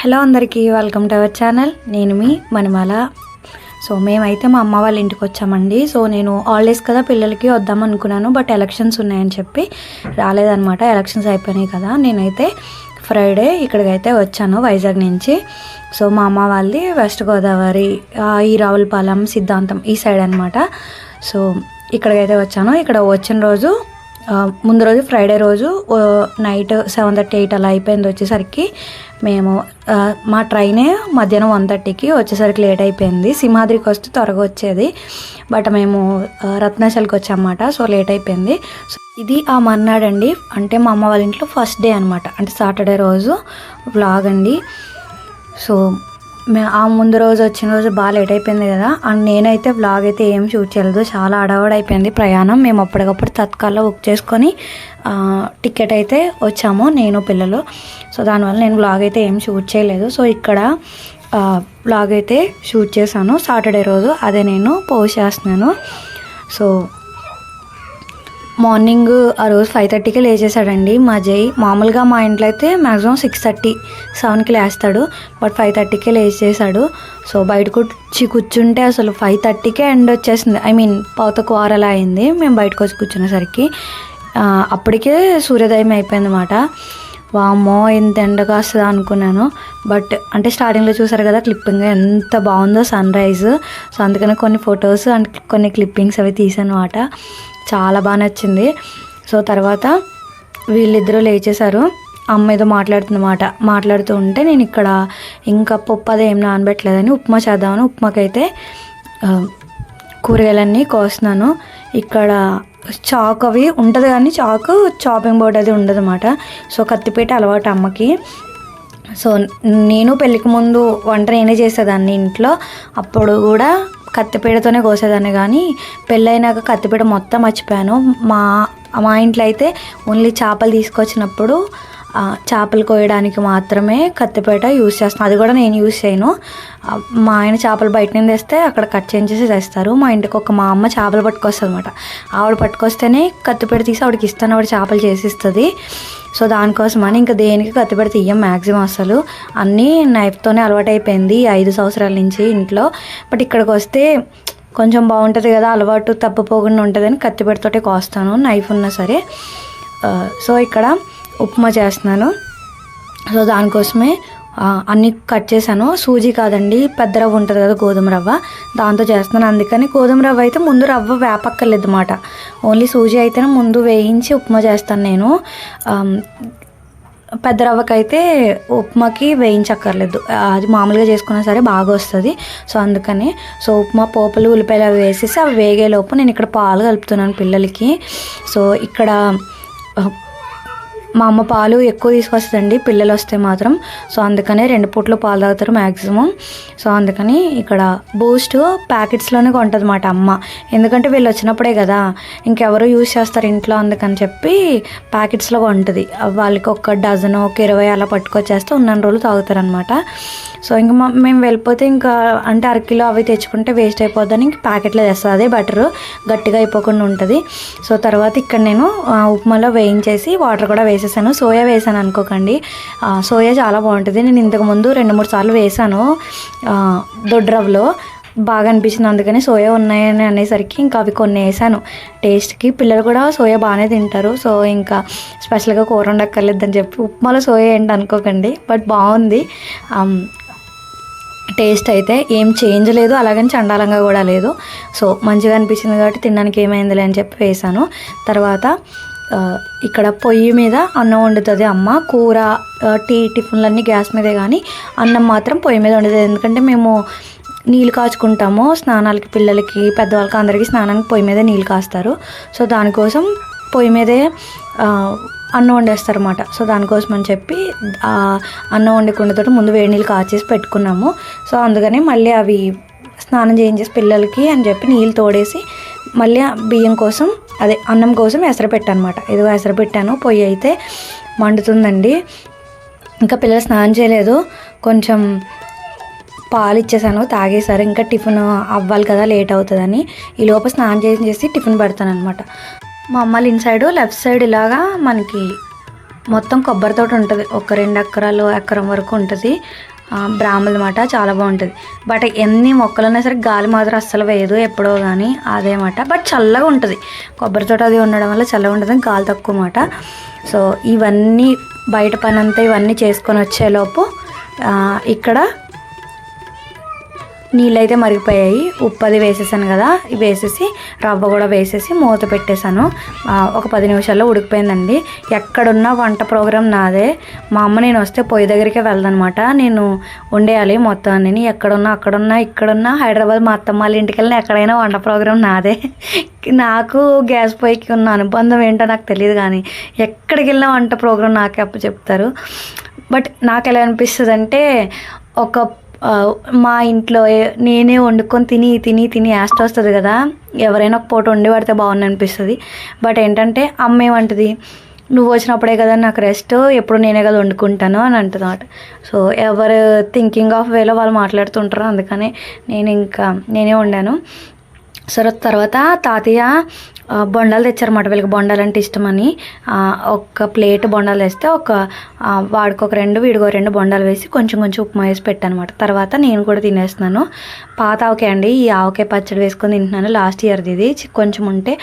Hello అందరికీ welcome to our channel నేను మీ మణిమాల. So మేమైతే మా అమ్మ వాళ్ళ ఇంటికి వచ్చామండి. సో నేను హాలిడేస్ కదా పిల్లలకి వద్దాం అనుకున్నాను బట్ ఎలక్షన్స్ ఉన్నాయని చెప్పి రాలేదనమాట ఎలక్షన్స్ అయిపోయినాయి కదా. నేనైతే ఫ్రైడే ఇక్కడికైతే వచ్చాను వైజాగ్ నుంచి. సో మా అమ్మ వాళ్ళది వెస్ట్ గోదావరి ఈ రావులపాలెం సిద్ధాంతం ఈ సైడ్ అనమాట సో ఇక్కడికైతే వచ్చాను. ఇక్కడ వచ్చిన రోజు ముందు రోజు ఫ్రైడే రోజు నైట్ సెవెన్ థర్టీ ఎయిట్ అలా అయిపోయింది వచ్చేసరికి. మేము మా ట్రైనే మధ్యాహ్నం వన్ థర్టీకి వచ్చేసరికి లేట్ అయిపోయింది. సింహాద్రికి వస్తే త్వరగా వచ్చేది. బట్ మేము రత్నాచల్కి వచ్చామన్నమాట. సో లేట్ అయిపోయింది. సో ఇది ఆ మర్నాడండి అంటే మా అమ్మ వాళ్ళ ఇంట్లో ఫస్ట్ డే అనమాట అంటే సాటర్డే రోజు వ్లాగ్ అండి. సో ఆ ముందు రోజు వచ్చిన రోజు బాగా లేట్ అయిపోయింది కదా. అండ్ నేనైతే వ్లాగ్ అయితే ఏం షూట్ చేయలేదు. చాలా అడవడ అయిపోయింది ప్రయాణం. మేము అప్పటికప్పుడు తత్కాల్లో బుక్ చేసుకొని టికెట్ అయితే వచ్చాము నేను పిల్లలు. సో దానివల్ల నేను వ్లాగ్ అయితే ఏం షూట్ చేయలేదు. సో ఇక్కడ వ్లాగ్ అయితే షూట్ చేశాను. సాటర్డే రోజు అదే నేను పోస్ట్ చేస్తున్నాను. సో మార్నింగ్ ఆ రోజు ఫైవ్ థర్టీకి లేచేసాడండి మా జై మామూలుగా మా ఇంట్లో అయితే మ్యాక్సిమం సిక్స్ థర్టీ సెవెన్కి లేస్తాడు. బట్ ఫైవ్ థర్టీకే లేచేసాడు సో బయటకు వచ్చి కూర్చుంటే అసలు ఫైవ్ థర్టీకే ఎండ్ వచ్చేసింది. ఐ మీన్ పావుతకు వారలా అయింది. మేము బయటకు వచ్చి కూర్చునేసరికి అప్పటికే సూర్యోదయం అయిపోయింది అనమాట వామ్మో ఇంత ఎండ కాస్తుందా అనుకున్నాను. బట్ అంటే స్టార్టింగ్లో చూసారు కదా క్లిప్పింగ్ ఎంత బాగుందో సన్ రైజ్. సో అందుకని కొన్ని ఫొటోస్ అండ్ కొన్ని క్లిప్పింగ్స్ అవి తీసాను అనమాట చాలా బాగా నచ్చింది. సో తర్వాత వీళ్ళిద్దరూ లేచేశారు. అమ్మ ఏదో మాట్లాడుతుందన్నమాట. మాట్లాడుతూ ఉంటే నేను ఇక్కడ ఇంకా పప్పు అదే ఏం నానబెట్టలేదని ఉప్మా చేద్దామని ఉప్మాకైతే కూరగాయలన్నీ కోస్తున్నాను. ఇక్కడ చాక్ అవి ఉంటుంది కానీ చాకు చాపింగ్ బోర్డ్ అది ఉండదు అనమాట సో కత్తిపీట అలవాటు అమ్మకి. సో నేను పెళ్ళికి ముందు వంట నేనే చేసేదాన్ని ఇంట్లో. అప్పుడు కూడా కత్తిపీడతోనే కోసేదాన్ని కానీ పెళ్ళైనాక కత్తిపీడ మొత్తం మర్చిపోయాను. మా మా ఇంట్లో అయితే ఓన్లీ చేపలు తీసుకొచ్చినప్పుడు చేపలు కోయడానికి మాత్రమే కత్తిపేట యూస్ చేస్తాను అది కూడా నేను యూస్ చేయను. మా ఆయన చేపలు బయట నుంచి తెస్తే అక్కడ కట్ చేసి తెస్తారు. మా ఇంటికి ఒక మా అమ్మ చేపలు పట్టుకొస్తుంది అనమాట ఆవిడ పట్టుకొస్తేనే కత్తిపేట తీసి ఆవిడకి ఇస్తాను. ఆవిడ చేపలు చేసిస్తుంది. సో దానికోసమని ఇంకా దేనికి కత్తిపేట తీయం మ్యాక్సిమం అసలు. అన్నీ నైఫ్తోనే అలవాటైపోయింది ఐదు సంవత్సరాల నుంచి ఇంట్లో. బట్ ఇక్కడికి వస్తే కొంచెం బాగుంటుంది కదా అలవాటు తప్పపోకుండా ఉంటుందని కత్తిపీటతోటే కోస్తాను. నైఫ్ ఉన్నా సరే. సో ఇక్కడ ఉప్మా చేస్తున్నాను. సో దానికోసమే అన్ని కట్ చేశాను. సూజీ కాదండి పెద్ద రవ్వ ఉంటుంది కదా గోధుమ రవ్వ. దాంతో చేస్తున్నాను. అందుకని గోధుమ రవ్వ అయితే ముందు రవ్వ వేపక్కర్లేదు అనమాట ఓన్లీ సూజీ అయితేనే ముందు వేయించి ఉప్మా చేస్తాను నేను. పెద్ద రవ్వకైతే ఉప్మాకి వేయించక్కర్లేదు. అది మామూలుగా చేసుకున్నా సరే బాగా వస్తుంది. సో అందుకని సో ఉప్మా పోపులు ఉల్లిపాయలు అవి వేసేసి అవి వేగేలోపు నేను ఇక్కడ పాలు కలుపుతున్నాను పిల్లలకి. సో ఇక్కడ మా అమ్మ పాలు ఎక్కువ తీసుకొస్తుందండి పిల్లలు వస్తే మాత్రం. సో అందుకనే రెండు పూట్లు పాలు తాగుతారు మ్యాక్సిమం సో అందుకని ఇక్కడ బూస్ట్ ప్యాకెట్స్లోనే కొంటుంది మాట అమ్మ. ఎందుకంటే వీళ్ళు వచ్చినప్పుడే కదా ఇంకెవరు యూజ్ చేస్తారు ఇంట్లో అందుకని చెప్పి ప్యాకెట్స్లో కొంటుంది. వాళ్ళకి ఒక డజన్ ఒక ఇరవై అలా పట్టుకొచ్చేస్తే ఉన్న రోజులు తాగుతారనమాట. సో ఇంకా మా- మేము వెళ్ళిపోతే ఇంకా అంటే అరకిలో అవి తెచ్చుకుంటే వేస్ట్ అయిపోద్దని ఇంక ప్యాకెట్లో తెస్తుంది అదే బెటర్ గట్టిగా అయిపోకుండా ఉంటుంది. సో తర్వాత ఇక్కడ నేను ఉప్మాలో వేయించేసి వాటర్ కూడా వేసేసాను. సోయా వేసాను అనుకోకండి. సోయా చాలా బాగుంటుంది. నేను ఇంతకుముందు రెండు మూడు సార్లు వేసాను. దొడ్రవ్లో బాగా అనిపించింది. అందుకని సోయా ఉన్నాయని అనేసరికి ఇంకా అవి కొన్ని వేసాను. టేస్ట్కి పిల్లలు కూడా సోయా బాగానే తింటారు. సో ఇంకా స్పెషల్గా కూర ఉండక్కర్లేదని చెప్పి ఉప్మాలో సోయా ఏంటి అనుకోకండి. బట్ బాగుంది. టేస్ట్ అయితే ఏం చేంజ్ లేదు. అలాగని చండాలంగా కూడా లేదు. సో మంచిగా అనిపించింది కాబట్టి తినడానికి ఏమైందిలే అని చెప్పి వేసాను. తర్వాత ఇక్కడ పొయ్యి మీద అన్నం వండుతుంది అమ్మ. కూర టీ టిఫిన్లన్నీ గ్యాస్ మీదే కానీ అన్నం మాత్రం పొయ్యి మీద వండుతుంది. ఎందుకంటే మేము నీళ్ళు కాచుకుంటాము. స్నానాలకి పిల్లలకి పెద్దవాళ్ళకి అందరికీ స్నానానికి పొయ్యి మీద నీళ్ళు కాస్తారు. సో దానికోసం పొయ్యి మీదే అన్నం వండేస్తారు అనమాట సో దానికోసం అని చెప్పి అన్నం వండుకున్నతో ముందు వేడి నీళ్ళు కాచేసి పెట్టుకున్నాము. సో అందుకని మళ్ళీ అవి స్నానం చేయించేసి పిల్లలకి అని చెప్పి నీళ్ళు తోడేసి మళ్ళీ బియ్యం కోసం అదే అన్నం కోసం ఎసరపెట్టనమాట పెట్టానమాట. ఇదిగో పెట్టాను పొయ్యి అయితే మండుతుందండి. ఇంకా పిల్లలు స్నానం చేయలేదు కొంచెం పాలు ఇచ్చేసాను తాగేశారు ఇంకా టిఫిన్ అవ్వాలి కదా లేట్ అవుతుందని ఈ లోపల స్నానం చేసి చేసి టిఫిన్ పెడతాను అనమాట మా అమ్మాళ్ళ ఇన్ సైడ్ లెఫ్ట్ సైడ్ ఇలాగా మనకి మొత్తం కొబ్బరి తోట ఉంటుంది. ఒక రెండు ఎకరాలు ఎకరం వరకు ఉంటుంది. బ్రాహ్మలు మాట చాలా బాగుంటుంది. బట్ ఎన్ని మొక్కలున్నా సరే గాలి మాత్రం అస్సలు వేయదు ఎప్పుడో కానీ అదే మాట బట్ చల్లగా ఉంటుంది. కొబ్బరి తోట అది ఉండడం వల్ల చల్లగా ఉంటుంది గాలి తక్కువ మాట సో ఇవన్నీ బయట పని అంతా ఇవన్నీ చేసుకొని వచ్చేలోపు ఇక్కడ నీళ్ళైతే మరిగిపోయాయి. ఉప్పు అది వేసేసాను కదా వేసేసి రవ్వ కూడా వేసేసి మూత పెట్టేశాను. ఒక పది నిమిషాల్లో ఉడికిపోయిందండి. ఎక్కడున్నా వంట ప్రోగ్రాం నాదే. మా అమ్మ నేను వస్తే పొయ్యి దగ్గరికే వెళ్దనమాట. నేను వండేయాలి మొత్తం నేను ఎక్కడున్నా అక్కడున్నా ఇక్కడున్నా. హైదరాబాద్ మా అత్తమ్మ వాళ్ళ ఇంటికి వెళ్ళిన ఎక్కడైనా వంట ప్రోగ్రాం నాదే. నాకు గ్యాస్ పొయ్యికి ఉన్న అనుబంధం ఏంటో నాకు తెలియదు కానీ ఎక్కడికి వెళ్ళినా వంట ప్రోగ్రాం నాకే అప్పు చెప్తారు బట్ నాకు ఎలా అనిపిస్తుంది అంటే ఒక మా ఇంట్లో నేనే వండుకొని తిని తిని తిని యాస్ట్ వస్తుంది కదా. ఎవరైనా ఒక పూట వండి పడితే బాగుంది అనిపిస్తుంది. బట్ ఏంటంటే అమ్మ ఏమంటుంది నువ్వు వచ్చినప్పుడే కదా నాకు రెస్ట్ ఎప్పుడు నేనే కదా వండుకుంటాను అని అంటుంది సో ఎవరు థింకింగ్ ఆఫ్ వేలో వాళ్ళు మాట్లాడుతుంటారు. అందుకని నేను ఇంకా నేనే వండాను. సరే తర్వాత తాతయ్య బొండాలు తెచ్చారన్నమాట. వీళ్ళకి బొండాలు అంటే ఇష్టమని. ఒక ప్లేట్ బొండాలు వేస్తే ఒక వాడికొక వాడికి ఒక రెండు వీడికో రెండు బొండాలు వేసి కొంచెం కొంచెం ఉప్మా వేసి పెట్టానమాట తర్వాత నేను కూడా తినేస్తున్నాను. పాత ఆవకాయ అండి. ఈ ఆవకాయ పచ్చడి వేసుకొని తింటున్నాను. లాస్ట్ ఇయర్ది ఇది. కొంచెం ఉంటే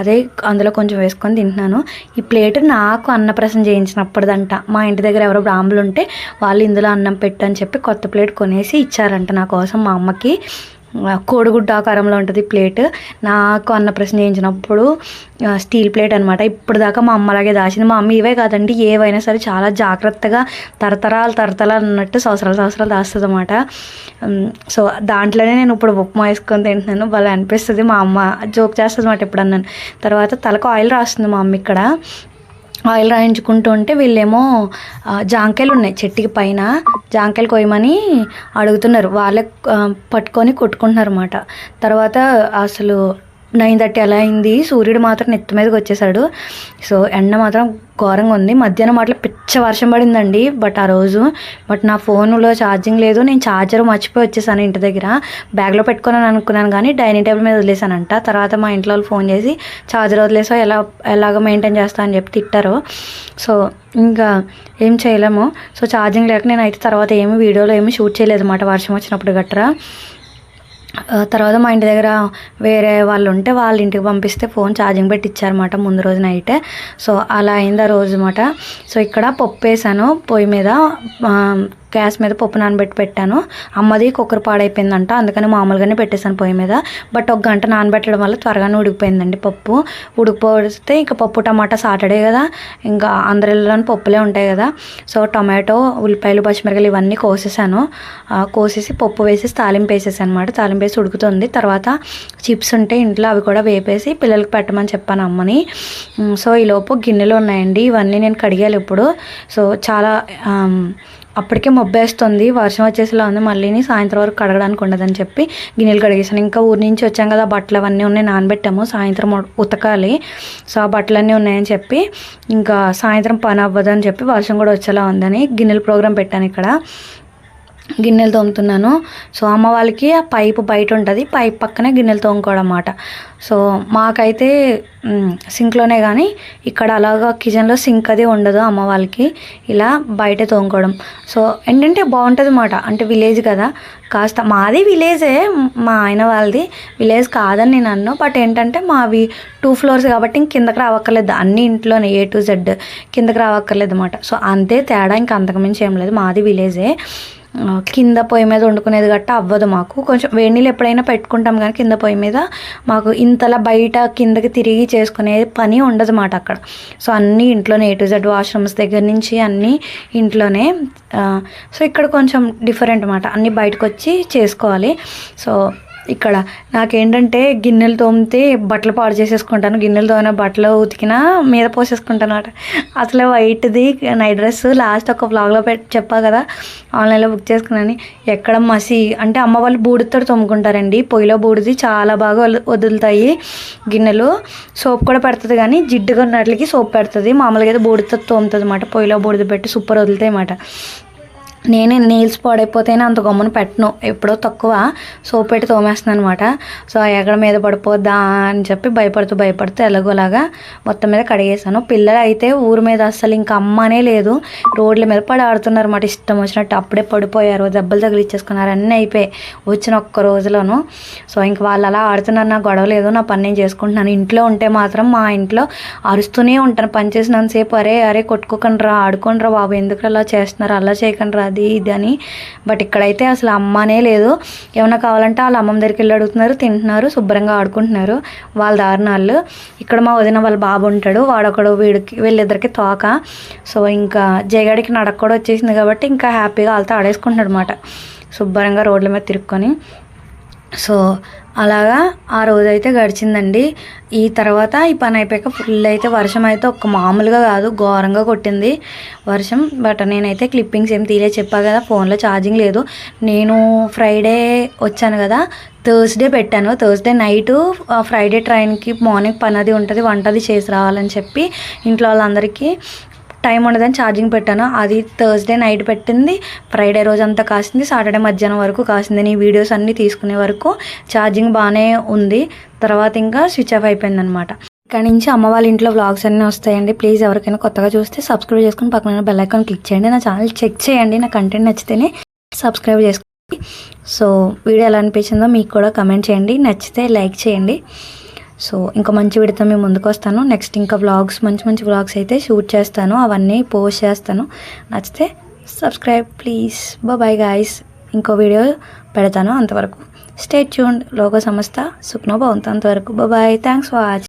అదే అందులో కొంచెం వేసుకొని తింటున్నాను. ఈ ప్లేట్ నాకు అన్నప్రసం చేయించినప్పుడుదంట మా ఇంటి దగ్గర ఎవరో బ్రాహ్మలు ఉంటే వాళ్ళు ఇందులో అన్నం పెట్టని అని చెప్పి కొత్త ప్లేట్ కొనేసి ఇచ్చారంట నా కోసం మా అమ్మకి. కోడిగుడ్డ ఆకారంలో ఉంటుంది ప్లేట్. నాకు అన్న ప్రశ్న చేయించినప్పుడు స్టీల్ ప్లేట్ అనమాట ఇప్పుడు దాకా మా అమ్మ అలాగే దాచింది. మా అమ్మ ఇవే కాదండి ఏవైనా సరే చాలా జాగ్రత్తగా తరతరాలు తరతరాలు అన్నట్టు సంవత్సరాలు సంవత్సరాలు దాస్తుంది అనమాట సో దాంట్లోనే నేను ఇప్పుడు ఉప్మా వేసుకొని తింటున్నాను. భలే అనిపిస్తుంది. మా అమ్మ జోక్ చేస్తుంది అనమాట ఇప్పుడు అన్నాను తర్వాత తలకు ఆయిల్ రాస్తుంది మా అమ్మ ఇక్కడ. ఆయిల్ రాయించుకుంటూ ఉంటే వీళ్ళేమో జాంకాయలు ఉన్నాయి చెట్టుకి పైన. జాంకాయలు కొయ్యమని అడుగుతున్నారు. వాళ్ళే పట్టుకొని కొట్టుకుంటున్నారు అన్నమాట తర్వాత అసలు నైన్ థర్టీ అలా అయింది. సూర్యుడు మాత్రం నెత్తి మీదకి వచ్చేసాడు. సో ఎండ మాత్రం ఘోరంగా ఉంది. మధ్యాహ్నం అట్లా పిచ్చ వర్షం పడిందండి. బట్ ఆ రోజు బట్ నా ఫోన్లో ఛార్జింగ్ లేదు. నేను ఛార్జర్ మర్చిపోయి వచ్చేసాను ఇంటి దగ్గర. బ్యాగ్లో పెట్టుకున్నాను అనుకున్నాను కానీ డైనింగ్ టేబుల్ మీద వదిలేసానంట. తర్వాత మా ఇంట్లో వాళ్ళు ఫోన్ చేసి ఛార్జర్ వదిలేసా ఎలా ఎలాగ మెయింటైన్ చేస్తా అని చెప్పి తిట్టారు. సో ఇంకా ఏం చేయలేము. సో ఛార్జింగ్ లేక నేను అయితే తర్వాత ఏమి వీడియోలో ఏమి షూట్ చేయలేదు అన్నమాట వర్షం వచ్చినప్పుడు గట్రా. తర్వాత మా ఇంటి దగ్గర వేరే వాళ్ళు ఉంటే వాళ్ళ ఇంటికి పంపిస్తే ఫోన్ ఛార్జింగ్ పెట్టి ఇచ్చారన్నమాట ముందు రోజు నైటే. సో అలా అయింది ఆ రోజు అనమాట సో ఇక్కడ పప్పు వేసాను పొయ్యి మీద గ్యాస్ మీద పప్పు నానబెట్టి పెట్టాను. అమ్మది కుక్కర్ పాడైపోయిందంట అందుకని మామూలుగానే పెట్టేశాను పొయ్యి మీద. బట్ ఒక గంట నానబెట్టడం వల్ల త్వరగానే ఉడికిపోయిందండి పప్పు. ఉడికిపోతే ఇంకా పప్పు టమాటా సాటర్డే కదా ఇంకా అందరిలోని పప్పులే ఉంటాయి కదా. సో టమాటో ఉల్లిపాయలు పచ్చిమిరకాయలు ఇవన్నీ కోసేసాను. కోసేసి పప్పు వేసేసి తాలింపు వేసేసాను అనమాట తాలింపు వేసి ఉడుకుతుంది. తర్వాత చిప్స్ ఉంటే ఇంట్లో అవి కూడా వేపేసి పిల్లలకి పెట్టమని చెప్పాను అమ్మని. సో ఈలోపు గిన్నెలు ఉన్నాయండి. ఇవన్నీ నేను కడిగాలి ఇప్పుడు. సో చాలా అప్పటికే మొబ్బేస్తుంది. వర్షం వచ్చేసేలా ఉంది. మళ్ళీని సాయంత్రం వరకు కడగడానికి ఉండదని చెప్పి గిన్నెలు కడిగేసాను ఇంకా ఊరి నుంచి వచ్చాం కదా బట్టలు అవన్నీ ఉన్నాయి నానబెట్టాము. సాయంత్రం ఉతకాలి. సో ఆ బట్టలన్నీ ఉన్నాయని చెప్పి ఇంకా సాయంత్రం పని అవ్వదని చెప్పి వర్షం కూడా వచ్చేలా ఉందని గిన్నెల ప్రోగ్రాం పెట్టాను ఇక్కడ. గిన్నెలు తోముతున్నాను. సో అమ్మ వాళ్ళకి ఆ పైపు బయట ఉంటుంది. పైప్ పక్కనే గిన్నెలు తోముకోవడం అన్నమాట సో మాకైతే సింక్లోనే కానీ ఇక్కడ అలాగా కిచెన్లో సింక్ అది ఉండదు అమ్మ వాళ్ళకి. ఇలా బయటే తోముకోవడం. సో ఏంటంటే బాగుంటుంది అన్నమాట అంటే విలేజ్ కదా. కాస్త మాది విలేజే మా ఆయన వాళ్ళది. విలేజ్ కాదని నేను అన్ను. బట్ ఏంటంటే మావి టూ ఫ్లోర్స్ కాబట్టి ఇంక కిందకి రావక్కర్లేదు. అన్ని ఇంట్లోనే ఏ టు జెడ్ కిందకి రావక్కర్లేదు అనమాట సో అంతే తేడా ఇంకా అంతకుమించి ఏం లేదు. మాది విలేజే. కింద పొయ్యి మీద వండుకునేది గట్ట అవ్వదు మాకు. కొంచెం వేడి నీళ్ళు ఎప్పుడైనా పెట్టుకుంటాం కానీ కింద పొయ్యి మీద మాకు ఇంతలా బయట కిందకి తిరిగి చేసుకునే పని ఉండదు మాట అక్కడ. సో అన్నీ ఇంట్లోనే ఏ టు జెడ్ వాష్రూమ్స్ దగ్గర నుంచి అన్నీ ఇంట్లోనే సో ఇక్కడ కొంచెం డిఫరెంట్ అనమాట అన్నీ బయటకు వచ్చి చేసుకోవాలి. సో ఇక్కడ నాకేంటంటే గిన్నెలు తోమితే బట్టలు పాడు చేసేసుకుంటాను. గిన్నెలు తోమిన బట్టలు ఉతికినా మీద పోసేసుకుంటాను అనమాట అసలే వైట్ది నైట్ డ్రెస్ లాస్ట్ ఒక బ్లాగ్లో పెట్టి చెప్పా కదా. ఆన్లైన్లో బుక్ చేసుకున్నాను. ఎక్కడ మసి అంటే అమ్మ వాళ్ళు బూడితో తోముకుంటారండి. పొయ్యిలో బూడిది చాలా బాగా వదులుతాయి గిన్నెలు. సోప్ కూడా పెడుతుంది కానీ జిడ్డుగా ఉన్నట్లకి సోప్ పెడుతుంది. మామూలుగా అయితే బూడితో తోముతుంది అన్నమాట. పొయ్యిలో బూడిద పెట్టి సూపర్ వదులుతాయి అన్నమాట. నేను నీల్స్ పాడైపోతేనే అంత గమ్మున పెట్టను. ఎప్పుడో తక్కువ సోప్ పెట్టి తోమేస్తున్నాను అనమాట సో ఎక్కడ మీద పడిపోద్దా అని చెప్పి భయపడుతూ భయపడుతూ ఎలాగోలాగా మొత్తం మీద కడిగేసాను పిల్లలు అయితే ఊరి మీద అస్సలు ఇంకా అమ్మనే లేదు. రోడ్ల మీద పడి ఆడుతున్నారు అనమాట ఇష్టం వచ్చినట్టు అప్పుడే పడిపోయారు. దెబ్బలు తగిలిచ్చేసుకున్నారు. అన్నీ అయిపోయాయి వచ్చిన ఒక్క రోజులోను. సో ఇంక వాళ్ళు అలా ఆడుతున్నారు. నా గొడవ లేదు. నా పని నేను చేసుకుంటున్నాను. ఇంట్లో ఉంటే మాత్రం మా ఇంట్లో అరుస్తూనే ఉంటాను. పని చేసినంతసేపు అరే అరే కొట్టుకోకండి రా ఆడుకోండి రా బాబు. ఎందుకు అలా చేస్తున్నారు? అలా చేయకండి రా అది ఇది అని. బట్ ఇక్కడైతే అసలు అమ్మనే లేదు. ఏమైనా కావాలంటే వాళ్ళ అమ్మమ్మ దగ్గరికి వెళ్ళి అడుగుతున్నారు తింటున్నారు శుభ్రంగా ఆడుకుంటున్నారు వాళ్ళ దారుణాలు. ఇక్కడ మా వదిన వాళ్ళ బాబు ఉంటాడు వాడొకడు వీడికి వీళ్ళిద్దరికి తోక. సో ఇంకా జయగాడికి నడక కూడా వచ్చేసింది కాబట్టి ఇంకా హ్యాపీగా వాళ్ళతో ఆడేసుకుంటున్నాడు అనమాట శుభ్రంగా రోడ్ల మీద తిరుక్కొని. సో అలాగా ఆ రోజు అయితే గడిచిందండి. ఈ తర్వాత ఈ పని అయిపోయాక ఫుల్ అయితే వర్షం అయితే ఒక మామూలుగా కాదు ఘోరంగా కొట్టింది. వర్షం బట్ నేనైతే క్లిప్పింగ్స్ ఏం తీలే చెప్పా కదా ఫోన్లో ఛార్జింగ్ లేదు. నేను ఫ్రైడే వచ్చాను కదా థర్స్డే పెట్టాను. థర్స్డే నైట్ ఫ్రైడే ట్రైన్కి మార్నింగ్ పని అది ఉంటుంది వంట అది చేసి రావాలని చెప్పి ఇంట్లో వాళ్ళందరికీ టైం ఉండదని ఛార్జింగ్ పెట్టాను. అది థర్స్డే నైట్ పెట్టింది. ఫ్రైడే రోజంతా కాసింది. సాటర్డే మధ్యాహ్నం వరకు కాసింది. నేను వీడియోస్ అన్నీ తీసుకునే వరకు ఛార్జింగ్ బాగానే ఉంది. తర్వాత ఇంకా స్విచ్ ఆఫ్ అయిపోయింది అనమాట ఇక్కడ నుంచి అమ్మ వాళ్ళ ఇంట్లో వ్లాగ్స్ అన్నీ వస్తాయండి. ప్లీజ్ ఎవరికైనా కొత్తగా చూస్తే సబ్స్క్రైబ్ చేసుకుని పక్కన బెల్ ఐకాన్ క్లిక్ చేయండి. నా ఛానల్ చెక్ చేయండి. నా కంటెంట్ నచ్చితేనే సబ్స్క్రైబ్ చేసుకోండి. సో వీడియో ఎలా అనిపించిందో మీకు కూడా కమెంట్ చేయండి. నచ్చితే లైక్ చేయండి. సో ఇంకా మంచి విడితో మేము ముందుకు వస్తాను నెక్స్ట్ ఇంకా వ్లాగ్స్ మంచి మంచి వ్లాగ్స్ అయితే షూట్ చేస్తాను. అవన్నీ పోస్ట్ చేస్తాను. నచ్చితే సబ్స్క్రైబ్ ప్లీజ్ బాయ్ గాయస్ ఇంకో వీడియో పెడతాను అంతవరకు. స్టే ట్యూన్డ్ లోక సంస్థ సుఖ్నో బాగుంది అంతవరకు. Bye thanks for watch